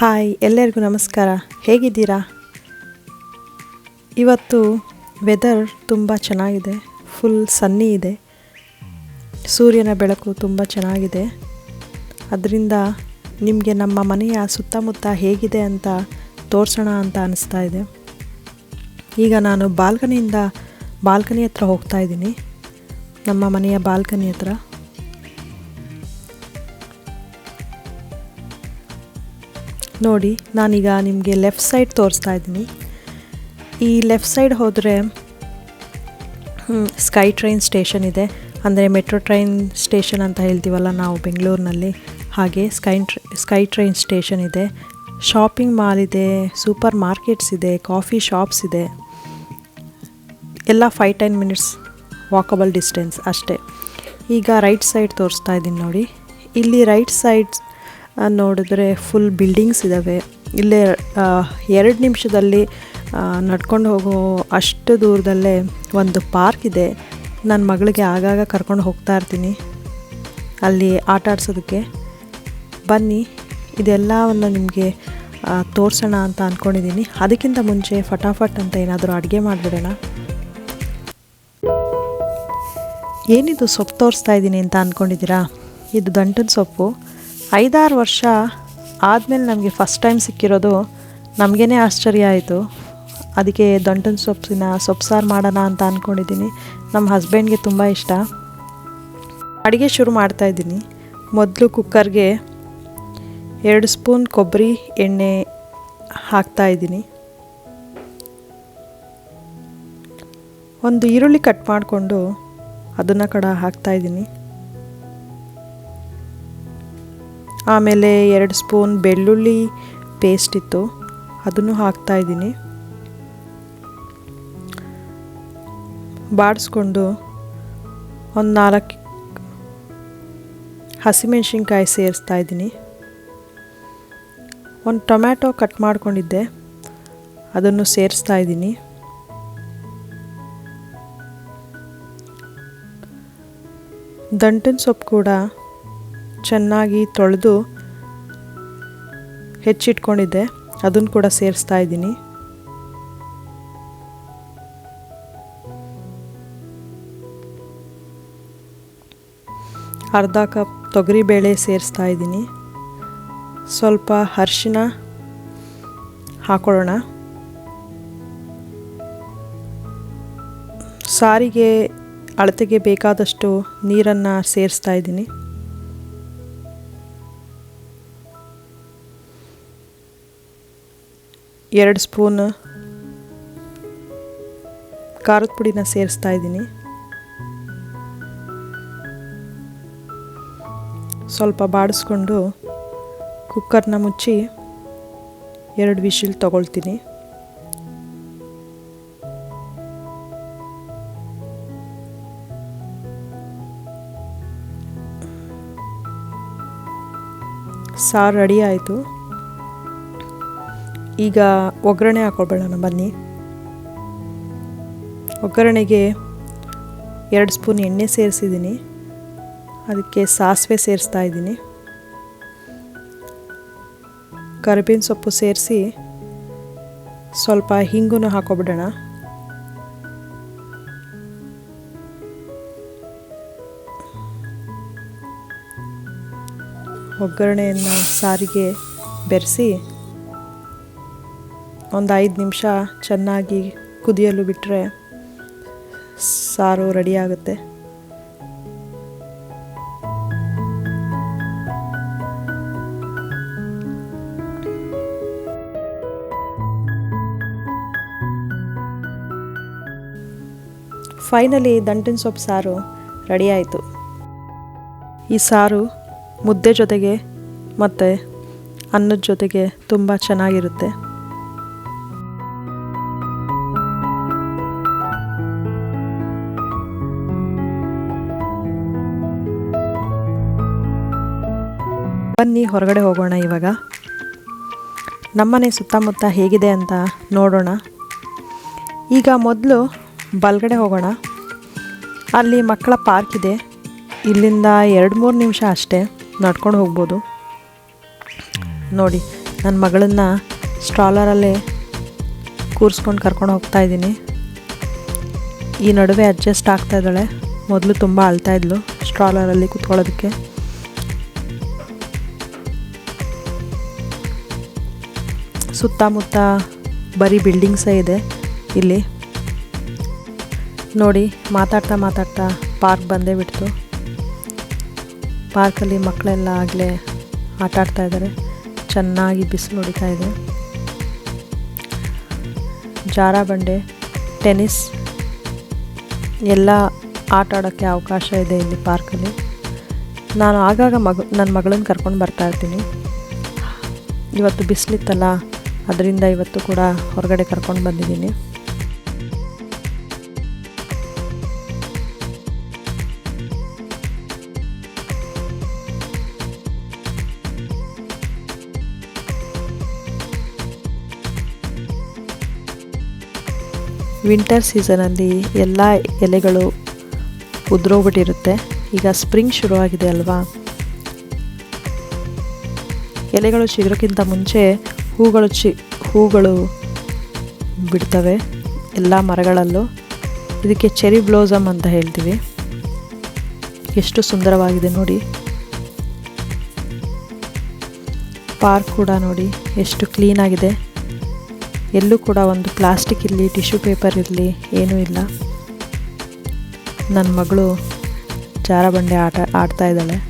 Hi, ಎಲ್ಲರಿಗೂ ನಮಸ್ಕಾರ. ಹೇಗಿದ್ದೀರಾ? ಇವತ್ತು ವೆದರ್ ತುಂಬ ಚೆನ್ನಾಗಿದೆ. ಫುಲ್ ಸನ್ನಿ ಇದೆ. ಸೂರ್ಯನ ಬೆಳಕು ತುಂಬ ಚೆನ್ನಾಗಿದೆ. ಅದರಿಂದ ನಿಮಗೆ ನಮ್ಮ ಮನೆಯ ಸುತ್ತಮುತ್ತ ಹೇಗಿದೆ ಅಂತ ತೋರಿಸೋಣ ಅಂತ ಅನಿಸ್ತಾ ಇದೆ. ಈಗ ನಾನು ಬಾಲ್ಕನಿಯಿಂದ ಬಾಲ್ಕನಿ ಹತ್ರ ಹೋಗ್ತಾ ಇದ್ದೀನಿ. ನಮ್ಮ ಮನೆಯ ಬಾಲ್ಕನಿ ಹತ್ರ. ನೋಡಿ, ನಾನೀಗ ನಿಮಗೆ ಲೆಫ್ಟ್ ಸೈಡ್ ತೋರಿಸ್ತಾ ಇದ್ದೀನಿ. ಈ ಲೆಫ್ಟ್ ಸೈಡ್ ಹೋದರೆ ಸ್ಕೈ ಟ್ರೈನ್ ಸ್ಟೇಷನ್ ಇದೆ. ಅಂದರೆ ಮೆಟ್ರೋ ಟ್ರೈನ್ ಸ್ಟೇಷನ್ ಅಂತ ಹೇಳ್ತೀವಲ್ಲ ನಾವು ಬೆಂಗಳೂರಿನಲ್ಲಿ. ಹಾಗೆ sky try sky train station ಇದೆ. ಶಾಪಿಂಗ್ ಮಾಲ್ ಇದೆ ಸೂಪರ್ ಮಾರ್ಕೆಟ್ಸ್ ಇದೆ ಕಾಫಿ ಶಾಪ್ಸ್ ಇದೆ. ಎಲ್ಲ five ten minutes walkable distance ಅಷ್ಟೇ. ಈಗ ರೈಟ್ ಸೈಡ್ ತೋರಿಸ್ತಾ ಇದ್ದೀನಿ ನೋಡಿ. ಇಲ್ಲಿ ರೈಟ್ ಸೈಡ್ ನೋಡಿದ್ರೆ ಫುಲ್ ಬಿಲ್ಡಿಂಗ್ಸ್ ಇದ್ದಾವೆ ಇಲ್ಲೇ ಎರಡು ನಿಮಿಷದಲ್ಲಿ ನಡ್ಕೊಂಡು ಹೋಗೋ ಅಷ್ಟು ದೂರದಲ್ಲೇ ಒಂದು ಪಾರ್ಕ್ ಇದೆ. ನನ್ನ ಮಗಳಿಗೆ ಆಗಾಗ ಕರ್ಕೊಂಡು ಹೋಗ್ತಾ ಇರ್ತೀನಿ. ಅಲ್ಲಿ ಆಟ ಆಡ್ಸೋದಕ್ಕೆ. ಬನ್ನಿ, ಇದೆಲ್ಲವನ್ನು ನಿಮಗೆ ತೋರಿಸೋಣ ಅಂತ ಅಂದ್ಕೊಂಡಿದ್ದೀನಿ ಅದಕ್ಕಿಂತ ಮುಂಚೆ ಫಟಾಫಟ್ ಅಂತ ಏನಾದರೂ ಅಡುಗೆ ಮಾಡಿಬಿಡೋಣ. ಏನಿದು ಸೊಪ್ಪು ತೋರಿಸ್ತಾ ಇದ್ದೀನಿ ಅಂತ ಅಂದ್ಕೊಂಡಿದ್ದೀರಾ ಇದು ದಂಟನ ಸೊಪ್ಪು. ಐದಾರು ವರ್ಷ ಆದಮೇಲೆ ನಮಗೆ ಫಸ್ಟ್ ಟೈಮ್ ಸಿಕ್ಕಿರೋದು ನಮಗೇ ಆಶ್ಚರ್ಯ ಆಯಿತು. ಅದಕ್ಕೆ ದಂಟನ್ ಸೊಪ್ಪಿನ ಸೊಪ್ಸಾರು ಮಾಡೋಣ ಅಂತ ಅಂದ್ಕೊಂಡಿದ್ದೀನಿ ನಮ್ಮ ಹಸ್ಬೆಂಡ್ಗೆ ತುಂಬ ಇಷ್ಟ. ಅಡುಗೆ ಶುರು ಮಾಡ್ತಾಯಿದ್ದೀನಿ ಮೊದಲು ಕುಕ್ಕರ್ಗೆ ಎರಡು ಸ್ಪೂನ್ ಕೊಬ್ಬರಿ ಎಣ್ಣೆ ಹಾಕ್ತಾಯಿದ್ದೀನಿ ಒಂದು ಈರುಳ್ಳಿ ಕಟ್ ಮಾಡಿಕೊಂಡು ಅದನ್ನು ಕಡ ಹಾಕ್ತಾಯಿದ್ದೀನಿ ಆಮೇಲೆ ಎರಡು ಸ್ಪೂನ್ ಬೆಳ್ಳುಳ್ಳಿ ಪೇಸ್ಟ್ ಇತ್ತು. ಅದನ್ನು ಹಾಕ್ತಾಯಿದ್ದೀನಿ ಬಾಡಿಸ್ಕೊಂಡು ಒಂದು ನಾಲ್ಕು ಹಸಿಮೆಣ್ಸಿನ್ಕಾಯಿ ಸೇರಿಸ್ತಾ ಇದ್ದೀನಿ. ಒಂದು ಟೊಮ್ಯಾಟೊ ಕಟ್ ಮಾಡ್ಕೊಂಡಿದ್ದೆ. ಅದನ್ನು ಸೇರಿಸ್ತಾ ಇದ್ದೀನಿ. ದಂಟಿನ ಸೊಪ್ಪು ಕೂಡ ಚೆನ್ನಾಗಿ ತೊಳೆದು ಹೆಚ್ಚಿಟ್ಕೊಂಡಿದ್ದೆ. ಅದನ್ನು ಕೂಡ ಸೇರಿಸ್ತಾ ಇದ್ದೀನಿ. ಅರ್ಧ ಕಪ್ ತೊಗರಿಬೇಳೆ ಸೇರಿಸ್ತಾ ಇದ್ದೀನಿ. ಸ್ವಲ್ಪ ಅರಿಶಿನ ಹಾಕೊಳ್ಳೋಣ. ಸಾರಿಗೆ ಅಳತೆಗೆ ಬೇಕಾದಷ್ಟು ನೀರನ್ನು ಸೇರಿಸ್ತಾ ಇದ್ದೀನಿ. ಎರಡು ಸ್ಪೂನ್ ಖಾರದ ಪುಡಿನ ಸೇರಿಸ್ತಾ ಇದ್ದೀನಿ. ಸ್ವಲ್ಪ ಬಾಡಿಸ್ಕೊಂಡು ಕುಕ್ಕರ್ನ ಮುಚ್ಚಿ ಎರಡು ವಿಶಿಲ್ ತಗೊಳ್ತೀನಿ. ಸಾರು ರೆಡಿ ಆಯಿತು. ಈಗ ಒಗ್ಗರಣೆ ಹಾಕೊಳ್ಬೇಡೋಣ ಬನ್ನಿ. ಒಗ್ಗರಣೆಗೆ ಎರಡು ಸ್ಪೂನ್ ಎಣ್ಣೆ ಸೇರಿಸಿದ್ದೀನಿ. ಅದಕ್ಕೆ ಸಾಸಿವೆ ಸೇರಿಸ್ತಾ ಇದ್ದೀನಿ. ಕರಿಬೇವಿನ ಸೊಪ್ಪು ಸೇರಿಸಿ ಸ್ವಲ್ಪ ಹಿಂಗೂ ಹಾಕೊಬಿಡೋಣ. ಒಗ್ಗರಣೆಯನ್ನು ಸಾರಿಗೆ ಬೆರೆಸಿ ಒಂದು ಐದು ನಿಮಿಷ ಚೆನ್ನಾಗಿ ಕುದಿಯಲು ಬಿಟ್ಟರೆ ಸಾರು ರೆಡಿ ಆಗುತ್ತೆ. ಫೈನಲಿ ದಂಟಿನ ಸೊಪ್ಪು ಸಾರು ರೆಡಿ ಆಯಿತು. ಈ ಸಾರು ಮುದ್ದೆ ಜೊತೆಗೆ ಮತ್ತು ಅನ್ನದ ಜೊತೆಗೆ ತುಂಬ ಚೆನ್ನಾಗಿರುತ್ತೆ. ಬನ್ನಿ ಹೊರಗಡೆ ಹೋಗೋಣ ಇವಾಗ. ನಮ್ಮನೆ ಸುತ್ತಮುತ್ತ ಹೇಗಿದೆ ಅಂತ ನೋಡೋಣ. ಈಗ ಮೊದಲು ಬಲ್ಗಡೆ ಹೋಗೋಣ. ಅಲ್ಲಿ ಮಕ್ಕಳ ಪಾರ್ಕ್ ಇದೆ. ಇಲ್ಲಿಂದ ಎರಡು ಮೂರು ನಿಮಿಷ ಅಷ್ಟೇ ನಡ್ಕೊಂಡು ಹೋಗ್ಬೋದು. ನೋಡಿ ನನ್ನ ಮಗಳನ್ನು ಸ್ಟ್ರಾಲರಲ್ಲೇ ಕೂರಿಸ್ಕೊಂಡು ಕರ್ಕೊಂಡು ಹೋಗ್ತಾ ಇದ್ದೀನಿ. ಈ ನಡುವೆ ಅಡ್ಜಸ್ಟ್ ಆಗ್ತಾ ಇದ್ದಾಳೆ. ಮೊದಲು ತುಂಬ ಅಳ್ತಾಯಿದ್ಲು ಸ್ಟ್ರಾಲರಲ್ಲಿ ಕೂತ್ಕೊಳ್ಳೋದಕ್ಕೆ. ಸುತ್ತಮುತ್ತ ಬರೀ ಬಿಲ್ಡಿಂಗ್ಸೇ ಇದೆ ಇಲ್ಲಿ. ನೋಡಿ, ಮಾತಾಡ್ತಾ ಮಾತಾಡ್ತಾ ಪಾರ್ಕ್ ಬಂದೇ ಬಿಡ್ತು. ಪಾರ್ಕಲ್ಲಿ ಮಕ್ಕಳೆಲ್ಲ ಆಗಲೇ ಆಟ ಆಡ್ತಾ ಇದ್ದಾರೆ ಚೆನ್ನಾಗಿ ಬಿಸಿಲು ಹೊಡಿತಾ ಇದೆ. ಜಾರ ಬಂಡೆ ಟೆನಿಸ್ ಎಲ್ಲ ಆಟ ಆಡೋಕ್ಕೆ ಅವಕಾಶ ಇದೆ ಇಲ್ಲಿ ಪಾರ್ಕಲ್ಲಿ ನಾನು ಆಗಾಗ ಮಗ ನನ್ನ ಮಗಳನ್ನ ಕರ್ಕೊಂಡು ಬರ್ತಾಯಿರ್ತೀನಿ ಇವತ್ತು ಬಿಸಿಲಿತ್ತಲ್ಲ ಅದರಿಂದ ಇವತ್ತು ಕೂಡ ಹೊರಗಡೆ ಕರ್ಕೊಂಡು ಬಂದಿದ್ದೀನಿ. ವಿಂಟರ್ ಸೀಸನಲ್ಲಿ ಎಲ್ಲ ಎಲೆಗಳು ಉದುರೋಗ್ಬಿಟ್ಟಿರುತ್ತೆ. ಈಗ ಸ್ಪ್ರಿಂಗ್ ಶುರುವಾಗಿದೆ ಅಲ್ವಾ? ಎಲೆಗಳು ಚಿಗುರೋಕ್ಕಿಂತ ಮುಂಚೆ ಹೂಗಳು ಚಿ, ಹೂಗಳು ಬಿಡ್ತವೆ, ಎಲ್ಲ ಮರಗಳಲ್ಲೂ. ಇದಕ್ಕೆ ಚೆರಿ ಬ್ಲೋಸಮ್ ಅಂತ ಹೇಳ್ತೀವಿ. ಎಷ್ಟು ಸುಂದರವಾಗಿದೆ ನೋಡಿ. ಪಾರ್ಕ್ ಕೂಡ ನೋಡಿ, ಎಷ್ಟು ಕ್ಲೀನಾಗಿದೆ ಎಲ್ಲೂ ಕೂಡ ಒಂದು ಪ್ಲಾಸ್ಟಿಕ್ ಇರಲಿ, ಟಿಶ್ಯೂ ಪೇಪರ್ ಇರಲಿ, ಏನೂ ಇಲ್ಲ. ನನ್ನ ಮಗಳು ಜಾರಬಂಡೆ ಆಟ, ಆಡ್ತಾ ಇದ್ದಾಳೆ.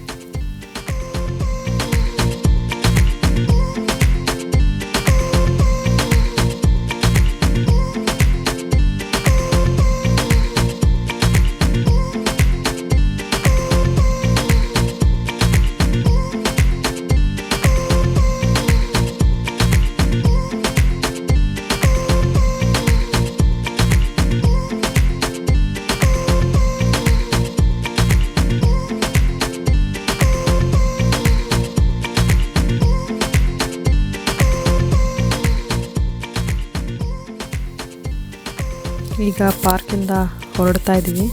ಈಗ ಪಾರ್ಕಿಂದ ಹೊರಡ್ತಾ ಇದ್ದೀವಿ.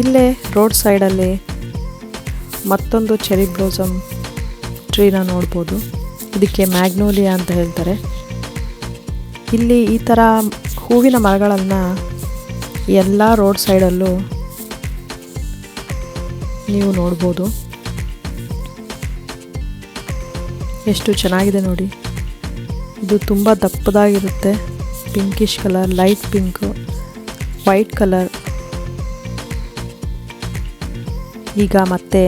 ಇಲ್ಲೇ ರೋಡ್ ಸೈಡಲ್ಲಿ ಮತ್ತೊಂದು ಚೆರಿ ಬ್ಲೋಸಮ್ ಟ್ರೀನ ನೋಡ್ಬೋದು. ಇದಕ್ಕೆ ಮ್ಯಾಗ್ನೋಲಿಯಾ ಅಂತ ಹೇಳ್ತಾರೆ. ಇಲ್ಲಿ ಈ ಥರ ಹೂವಿನ ಮರಗಳನ್ನು ಎಲ್ಲ ರೋಡ್ ಸೈಡಲ್ಲೂ ನೀವು ನೋಡ್ಬೋದು. ಎಷ್ಟು ಚೆನ್ನಾಗಿದೆ ನೋಡಿ. ಇದು ತುಂಬ ದಪ್ಪದಾಗಿರುತ್ತೆ. Pinkish colour light pink white colour ಈಗ ಮತ್ತೆ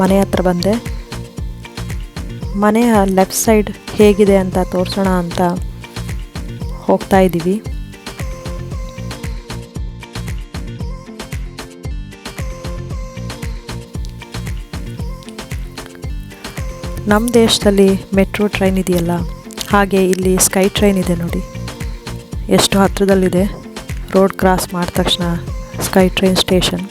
ಮನೆ ಹತ್ರ ಬಂದೆ. ಮನೆಯ ಲೆಫ್ಟ್ ಸೈಡ್ ಹೇಗಿದೆ ಅಂತ ತೋರಿಸೋಣ ಅಂತ ಹೋಗ್ತಾ ಇದ್ದೀವಿ. ನಮ್ಮ ದೇಶದಲ್ಲಿ ಮೆಟ್ರೋ ಟ್ರೈನ್ ಇದೆಯಲ್ಲ, ಹಾಗೆ ಇಲ್ಲಿ ಸ್ಕೈ ಟ್ರೈನ್ ಇದೆ ನೋಡಿ. ಎಷ್ಟು ಹತ್ತಿರದಲ್ಲಿದೆ ರೋಡ್ ಕ್ರಾಸ್ ಮಾಡಿದ ತಕ್ಷಣ ಸ್ಕೈ ಟ್ರೈನ್ ಸ್ಟೇಷನ್.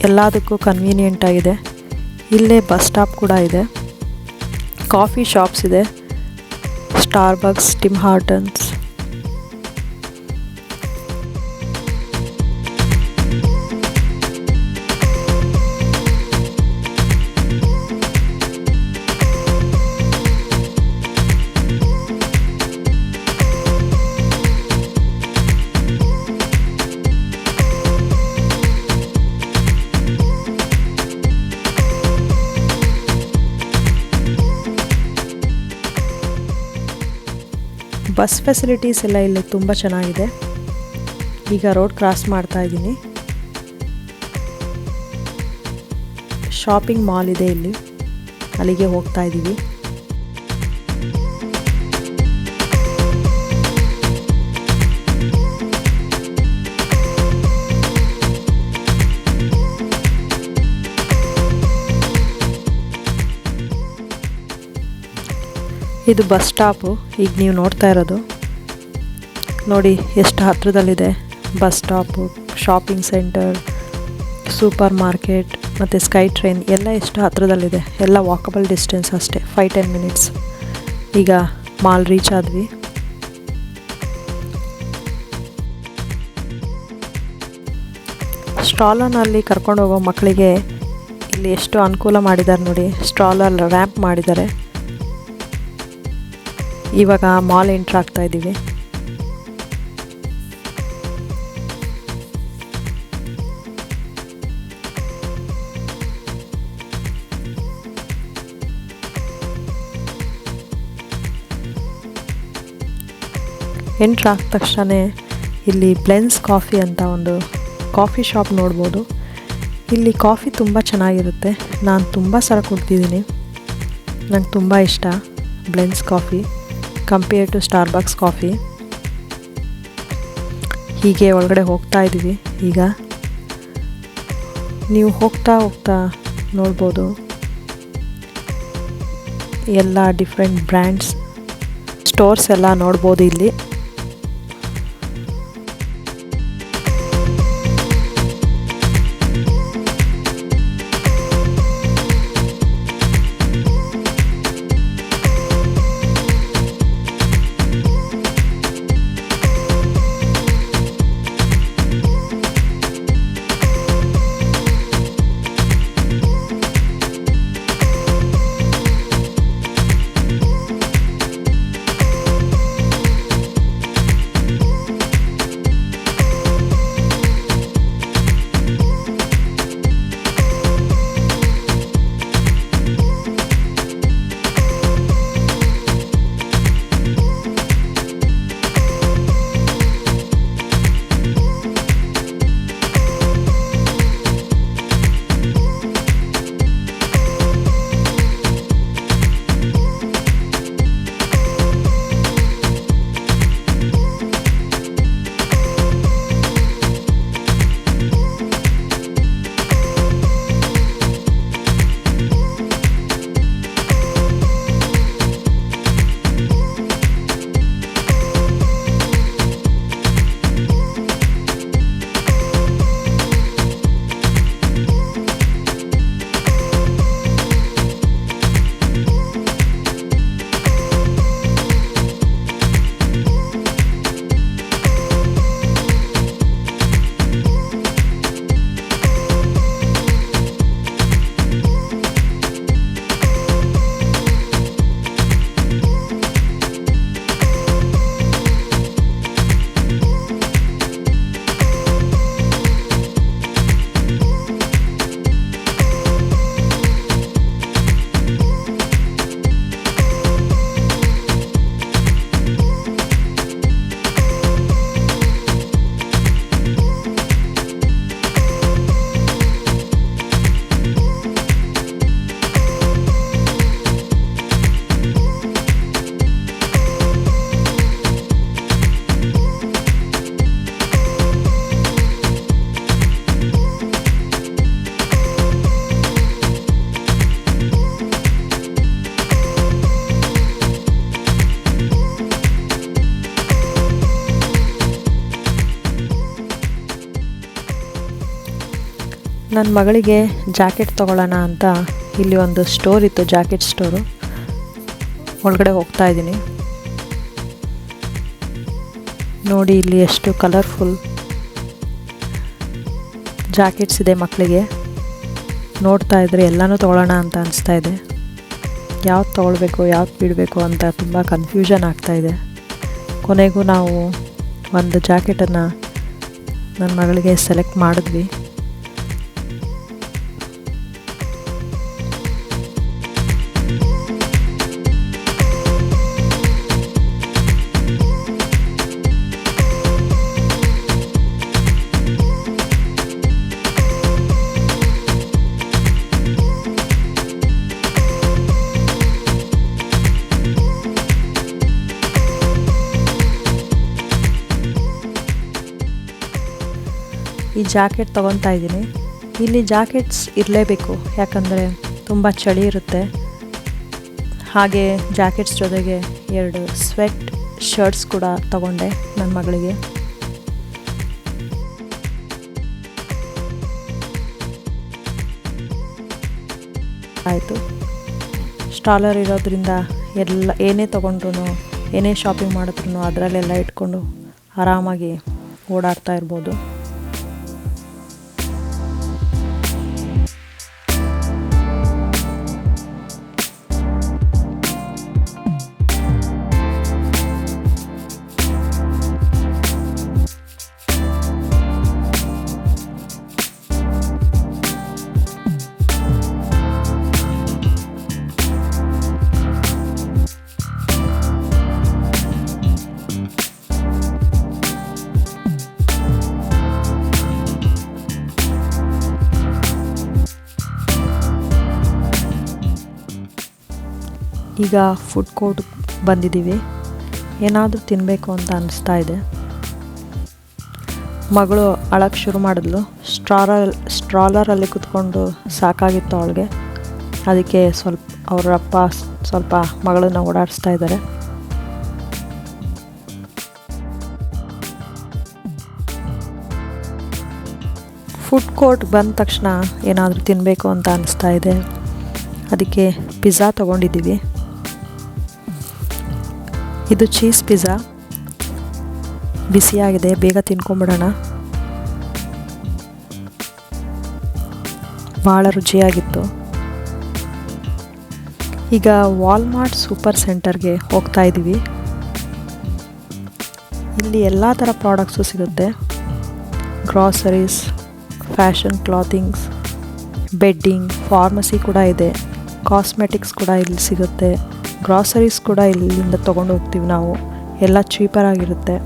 ಎಲ್ಲದಕ್ಕೂ ಕನ್ವೀನಿಯೆಂಟ್ ಆಗಿದೆ. ಇಲ್ಲೇ ಬಸ್ ಸ್ಟಾಪ್ ಕೂಡ ಇದೆ. ಕಾಫಿ ಶಾಪ್ಸ್ ಇದೆ. Starbucks Tim Hortons bus facilities ಎಲ್ಲ ಇಲ್ಲಿ ತುಂಬ ಚೆನ್ನಾಗಿದೆ. ಈಗ ರೋಡ್ ಕ್ರಾಸ್ ಮಾಡ್ತಾ ಇದ್ದೀನಿ. ಶಾಪಿಂಗ್ ಮಾಲ್ ಇದೆ ಇಲ್ಲಿ. ಅಲ್ಲಿಗೆ ಹೋಗ್ತಾ ಇದ್ದೀವಿ. ಇದು ಬಸ್ ಸ್ಟಾಪು. ಈಗ ನೀವು ನೋಡ್ತಾ ಇರೋದು. ನೋಡಿ, ಎಷ್ಟು ಹತ್ತಿರದಲ್ಲಿದೆ bus stop, shopping centre, super market, ಮತ್ತು ಸ್ಕೈ ಟ್ರೈನ್, ಎಲ್ಲ ಎಷ್ಟು ಹತ್ತಿರದಲ್ಲಿದೆ ಎಲ್ಲ ವಾಕಬಲ್ ಡಿಸ್ಟೆನ್ಸ್ ಅಷ್ಟೇ ಫೈವ್ ಟೆನ್ ಮಿನಿಟ್ಸ್ ಈಗ ಮಾಲ್ ರೀಚ್ ಆದ್ವಿ. ಸ್ಟಾಲನಲ್ಲಿ ಕರ್ಕೊಂಡು ಹೋಗೋ ಮಕ್ಕಳಿಗೆ ಇಲ್ಲಿ ಎಷ್ಟು ಅನುಕೂಲ ಮಾಡಿದ್ದಾರೆ ನೋಡಿ. ಸ್ಟ್ರಾಲಲ್ಲಿ ರ್ಯಾಂಪ್ ಮಾಡಿದ್ದಾರೆ. ಇವಾಗ ಮಾಲ್ ಎಂಟ್ರ್ ಆಗ್ತಾ ಇದ್ದೀವಿ. ಎಂಟ್ರ್ ಆದ ತಕ್ಷಣ ಇಲ್ಲಿ ಬ್ಲೆನ್ಸ್ ಕಾಫಿ ಅಂತ ಒಂದು ಕಾಫಿ ಶಾಪ್ ನೋಡ್ಬೋದು. ಇಲ್ಲಿ ಕಾಫಿ ತುಂಬ ಚೆನ್ನಾಗಿರುತ್ತೆ. ನಾನು ತುಂಬ ಸಲ ಕುಡ್ತಿದ್ದೀನಿ ನಂಗೆ ತುಂಬ ಇಷ್ಟ Blenz coffee compare to Starbucks coffee ಹೀಗೆ ಒಳಗಡೆ ಹೋಗ್ತಾ ಇದ್ದೀವಿ. ಈಗ ನೀವು ಹೋಗ್ತಾ ಹೋಗ್ತಾ ನೋಡ್ಬೋದು ಎಲ್ಲ ಡಿಫ್ರೆಂಟ್ ಬ್ರ್ಯಾಂಡ್ಸ್ ಸ್ಟೋರ್ಸ್ ಎಲ್ಲ ನೋಡ್ಬೋದು ಇಲ್ಲಿ. ನನ್ನ ಮಗಳಿಗೆ ಜಾಕೆಟ್ ತೊಗೊಳ್ಳೋಣ ಅಂತ ಇಲ್ಲಿ ಒಂದು ಸ್ಟೋರ್ ಇತ್ತು, ಜಾಕೆಟ್ ಸ್ಟೋರು ಒಳಗಡೆ ಹೋಗ್ತಾ ಇದ್ದೀನಿ. ನೋಡಿ ಇಲ್ಲಿ ಎಷ್ಟು ಕಲರ್ಫುಲ್ ಜಾಕೆಟ್ಸ್ ಇದೆ ಮಕ್ಕಳಿಗೆ. ನೋಡ್ತಾ ಇದ್ರೆ ಎಲ್ಲನೂ ತೊಗೊಳ್ಳೋಣ ಅಂತ ಅನಿಸ್ತಾ ಇದೆ. ಯಾವ್ದು ತೊಗೊಳ್ಬೇಕು, ಯಾವ್ದು ಬಿಡಬೇಕು ಅಂತ ತುಂಬ ಕನ್ಫ್ಯೂಷನ್ ಆಗ್ತಾಯಿದೆ ಕೊನೆಗೂ ನಾವು ಒಂದು ಜಾಕೆಟನ್ನು ನನ್ನ ಮಗಳಿಗೆ ಸೆಲೆಕ್ಟ್ ಮಾಡಿದ್ವಿ. ಜಾಕೆಟ್ ತೊಗೊತಾ ಇದ್ದೀನಿ. ಇಲ್ಲಿ ಜಾಕೆಟ್ಸ್ ಇರಲೇಬೇಕು. ಯಾಕಂದರೆ ತುಂಬ ಚಳಿ ಇರುತ್ತೆ. ಹಾಗೆ ಜಾಕೆಟ್ಸ್ ಜೊತೆಗೆ ಎರಡು ಸ್ವೆಟ್ ಶರ್ಟ್ಸ್ ಕೂಡ ತಗೊಂಡೆ ನನ್ನ ಮಗಳಿಗೆ. ಆಯಿತು. ಸ್ಟಾಲರ್ ಇರೋದ್ರಿಂದ ಎಲ್ಲ ಏನೇ ತೊಗೊಂಡ್ರು ಏನೇ ಶಾಪಿಂಗ್ ಮಾಡಿದ್ರು ಅದರಲ್ಲೆಲ್ಲ ಇಟ್ಕೊಂಡು ಆರಾಮಾಗಿ ಓಡಾಡ್ತಾ ಇರ್ಬೋದು. ಈಗ ಫುಡ್ ಕೋರ್ಟ್ ಬಂದಿದ್ದೀವಿ. ಏನಾದರೂ ತಿನ್ನಬೇಕು ಅಂತ ಅನಿಸ್ತಾ ಇದೆ. ಮಗಳು ಅಳಕ್ಕೆ ಶುರು ಮಾಡಿದ್ಲು. ಸ್ಟ್ರಾಲರ್ ಸ್ಟ್ರಾಲರಲ್ಲಿ ಕುತ್ಕೊಂಡು ಸಾಕಾಗಿತ್ತು ಅವಳಿಗೆ. ಅದಕ್ಕೆ ಸ್ವಲ್ಪ ಅವರಪ್ಪ ಅಪ್ಪ ಸ್ವಲ್ಪ ಮಗಳನ್ನ ಓಡಾಡಿಸ್ತಾ ಇದ್ದಾರೆ. ಫುಡ್ ಕೋರ್ಟ್ ಬಂದ ತಕ್ಷಣ ಏನಾದರೂ ತಿನ್ನಬೇಕು ಅಂತ ಅನಿಸ್ತಾ ಇದೆ. ಅದಕ್ಕೆ ಪಿಜ್ಜಾ ತೊಗೊಂಡಿದ್ದೀವಿ. ಇದು ಚೀಸ್ ಪಿಜ್ಜಾ. ಬಿಸಿಯಾಗಿದೆ ಬೇಗ ತಿನ್ಕೊಂಬಿಡೋಣ. ಭಾಳ ರುಚಿಯಾಗಿತ್ತು. ಈಗ ವಾಲ್ಮಾರ್ಟ್ ಸೂಪರ್ ಸೆಂಟರ್ಗೆ ಹೋಗ್ತಾ ಇದ್ದೀವಿ ಇಲ್ಲಿ ಎಲ್ಲ ಥರ ಪ್ರಾಡಕ್ಟ್ಸು ಸಿಗುತ್ತೆ. Groceries, fashion clothings, bedding, pharmacy ಕೂಡ ಇದೆ. ಕಾಸ್ಮೆಟಿಕ್ಸ್ ಕೂಡ ಇಲ್ಲಿ ಸಿಗುತ್ತೆ. ಗ್ರಾಸರೀಸ್ ಕೂಡ ಇಲ್ಲಿಂದ ತೊಗೊಂಡು ಹೋಗ್ತೀವಿ ನಾವು. ಎಲ್ಲ ಚೀಪರ್ ಆಗಿರುತ್ತೆ.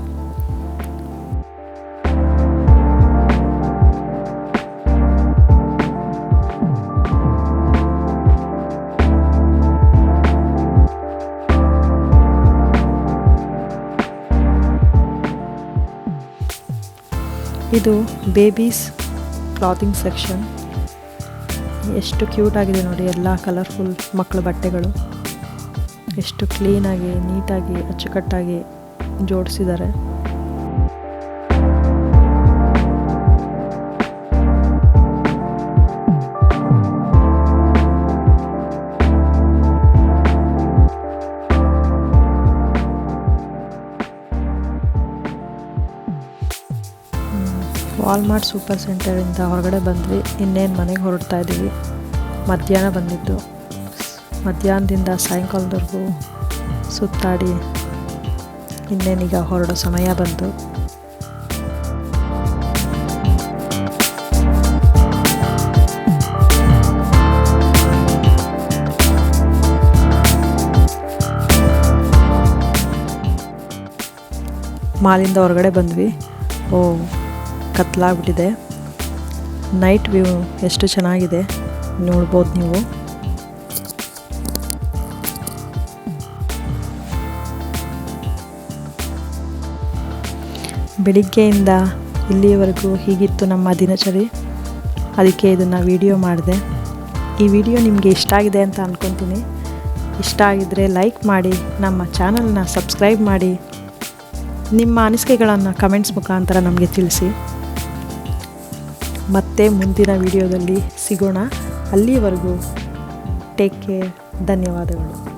ಇದು ಬೇಬೀಸ್ ಕ್ಲಾತಿಂಗ್ ಸೆಕ್ಷನ್ ಎಷ್ಟು ಕ್ಯೂಟ್ ಆಗಿದೆ ನೋಡಿ, ಎಲ್ಲ ಕಲರ್ಫುಲ್ ಮಕ್ಕಳ ಬಟ್ಟೆಗಳು. ಎಷ್ಟು ಕ್ಲೀನಾಗಿ, ನೀಟಾಗಿ, ಅಚ್ಚುಕಟ್ಟಾಗಿ ಜೋಡಿಸಿದ್ದಾರೆ. ವಾಲ್ಮಾರ್ಟ್ ಸೂಪರ್ ಸೆಂಟರಿಂದ ಹೊರಗಡೆ ಬಂದ್ವಿ. ಇನ್ನೇನು ಮನೆಗೆ ಹೊರಡ್ತಾ ಇದ್ದೀವಿ ಮಧ್ಯಾಹ್ನ ಬಂದಿದ್ದು. ಮಧ್ಯಾಹ್ನದಿಂದ ಸಾಯಂಕಾಲದವರೆಗೂ ಸುತ್ತಾಡಿ ಇನ್ನೇನೀಗ ಹೊರಡೋ ಸಮಯ ಬಂತು. ಮಾಲಿಂದ ಹೊರಗಡೆ ಬಂದ್ವಿ. ಓ, ಕತ್ಲಾಗ್ಬಿಟ್ಟಿದೆ. ನೈಟ್ ವ್ಯೂ ಎಷ್ಟು ಚೆನ್ನಾಗಿದೆ ನೋಡ್ಬೋದು ನೀವು. ಬೆಳಿಗ್ಗೆಯಿಂದ ಇಲ್ಲಿಯವರೆಗೂ ಹೀಗಿತ್ತು ನಮ್ಮ ದಿನಚರಿ. ಅದಕ್ಕೆ ಇದನ್ನು ವಿಡಿಯೋ ಮಾಡಿದೆ. ಈ ವಿಡಿಯೋ ನಿಮಗೆ ಇಷ್ಟ ಆಗಿದೆ ಅಂತ ಅಂದ್ಕೊತೀನಿ ಇಷ್ಟ ಆಗಿದ್ದರೆ ಲೈಕ್ ಮಾಡಿ, ನಮ್ಮ ಚಾನಲ್ನ ಸಬ್ಸ್ಕ್ರೈಬ್ ಮಾಡಿ. ನಿಮ್ಮ ಅನಿಸಿಕೆಗಳನ್ನು ಕಮೆಂಟ್ಸ್ ಮುಖಾಂತರ ನಮಗೆ ತಿಳಿಸಿ. ಮತ್ತೆ ಮುಂದಿನ ವಿಡಿಯೋದಲ್ಲಿ ಸಿಗೋಣ. ಅಲ್ಲಿವರೆಗೂ ಟೇಕ್ ಕೇರ್ ಧನ್ಯವಾದಗಳು.